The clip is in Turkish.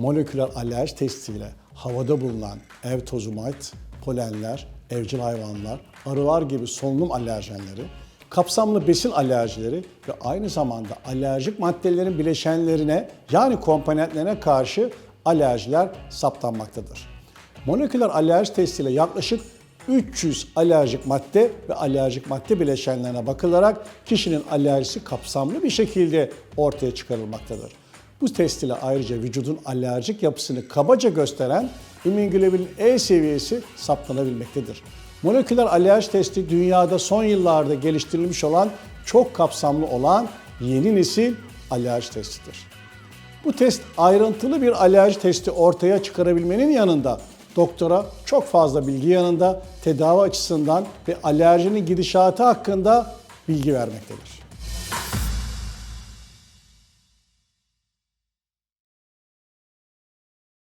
moleküler alerji testiyle havada bulunan ev tozu mite, polenler, evcil hayvanlar, arılar gibi solunum alerjenleri, kapsamlı besin alerjileri ve aynı zamanda alerjik maddelerin bileşenlerine yani komponentlerine karşı alerjiler saptanmaktadır. Moleküler alerji testiyle yaklaşık 300 alerjik madde ve alerjik madde bileşenlerine bakılarak kişinin alerjisi kapsamlı bir şekilde ortaya çıkarılmaktadır. Bu test ile ayrıca vücudun alerjik yapısını kabaca gösteren immünoglobulin E seviyesi saptanabilmektedir. Moleküler alerji testi dünyada son yıllarda geliştirilmiş olan çok kapsamlı olan yeni nesil alerji testidir. Bu test ayrıntılı bir alerji testi ortaya çıkarabilmenin yanında doktora çok fazla bilgi yanında tedavi açısından ve alerjinin gidişatı hakkında bilgi vermektedir.